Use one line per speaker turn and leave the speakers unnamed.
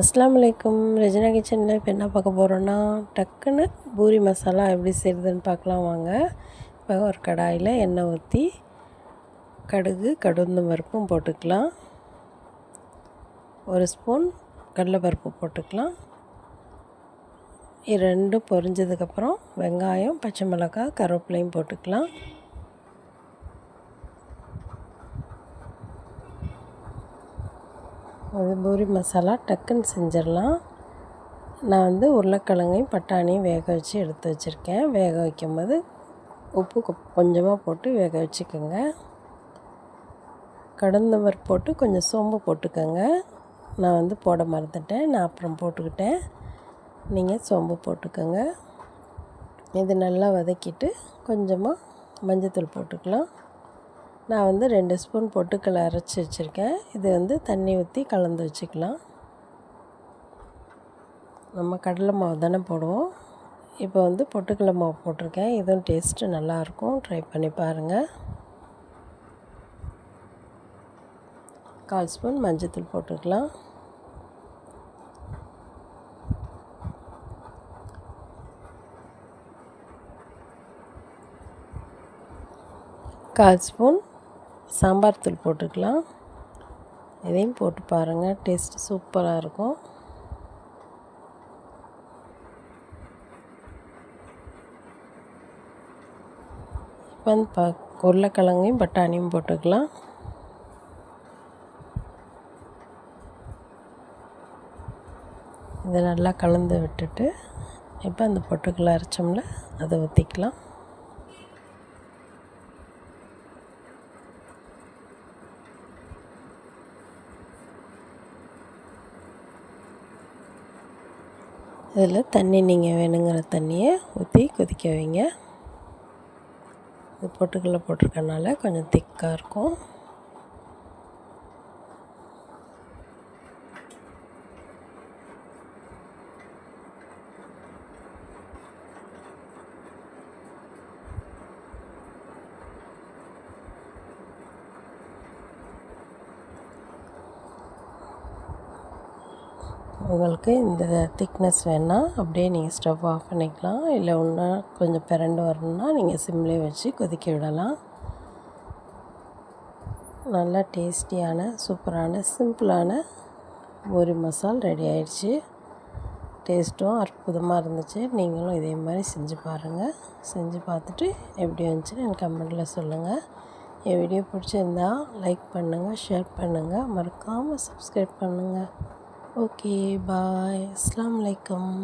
அஸ்லாம் வலைக்கும் ரெஜினா கிச்சனில் இப்போ என்ன பார்க்க போகிறோன்னா டக்குன்னு பூரி மசாலா எப்படி செய்கிறதுன்னு பார்க்கலாம் வாங்க. இப்போ ஒரு கடாயில் எண்ணெய் ஊற்றி கடுகு கடுந்த பருப்பும் போட்டுக்கலாம். ஒரு ஸ்பூன் கடலைப்பருப்பு போட்டுக்கலாம். இது ரெண்டும் பொரிஞ்சதுக்கப்புறம் வெங்காயம் பச்சை மிளகாய் கருவேப்பிலையும் போட்டுக்கலாம். அது பூரி மசாலா டக்குன்னு செஞ்சிடலாம். நான் வந்து உருளைக்கிழங்கையும் பட்டாணியும் வேக வச்சு எடுத்து வச்சுருக்கேன். வேக வைக்கும்போது உப்பு கொஞ்சமாக போட்டு வேக வச்சுக்கோங்க. கடந்தவர் போட்டு கொஞ்சம் சோம்பு போட்டுக்கோங்க. நான் வந்து போட மறந்துட்டேன். நான் அப்புறம் போட்டுக்கிட்டேன். நீங்கள் சோம்பு போட்டுக்கோங்க. இது நல்லா வதக்கிட்டு கொஞ்சமாக மஞ்சத்தூள் போட்டுக்கலாம். நான் வந்து ரெண்டு ஸ்பூன் பொட்டுக்கடலை அரைச்சி வச்சுருக்கேன். இது வந்து தண்ணி ஊற்றி கலந்து வச்சுக்கலாம். நம்ம கடலை மாவு தானே போடுவோம். இப்போ வந்து பொட்டுக்கடலை மாவு போட்டிருக்கேன். இதுவும் டேஸ்ட்டு நல்லாயிருக்கும். ட்ரை பண்ணி பாருங்கள் கால் ஸ்பூன் மஞ்சத்தூள் போட்டுக்கலாம். கால் ஸ்பூன் சாம்பார் தூள் போட்டுக்கலாம். இதையும் போட்டு பாருங்கள் டேஸ்ட் சூப்பராக இருக்கும். இப்போ வந்து ப உருளைக்கிழங்கையும் பட்டாணியும் போட்டுக்கலாம். இதை நல்லா கலந்து விட்டுட்டு இப்போ அந்த பொட்டுக்களை அரைச்சோம்ல அதை ஊற்றிக்கலாம் இதில் தண்ணி நீங்கள் வேணுங்கிற தண்ணியை ஊற்றி கொதிக்க வைங்க. இது பொட்டுக்கடல போட்டிருக்கனால கொஞ்சம் திக்காக இருக்கும். உங்களுக்கு இந்த திக்னஸ் வேணால் அப்படியே நீங்கள் ஸ்டவ் ஆஃப் பண்ணிக்கலாம். இல்லை இன்னும் கொஞ்சம் பிறண்டு வரணுன்னா நீங்கள் சிம்லேயே வச்சு கொதிக்க விடலாம். நல்லா டேஸ்டியான சூப்பரான சிம்பிளான பூரி மசால் ரெடி ஆயிடுச்சு. டேஸ்ட்டும் அற்புதமாக இருந்துச்சு. நீங்களும் இதே மாதிரி செஞ்சு பாருங்கள் செஞ்சு பார்த்துட்டு எப்படி வந்துச்சுன்னு எனக்கு கமெண்ட்டில் சொல்லுங்கள் என் வீடியோ பிடிச்சிருந்தா லைக் பண்ணுங்கள் ஷேர் பண்ணுங்கள் மறக்காமல் சப்ஸ்கிரைப் பண்ணுங்கள் ஓகே பாய் அஸ்லாம் வலைக்கம்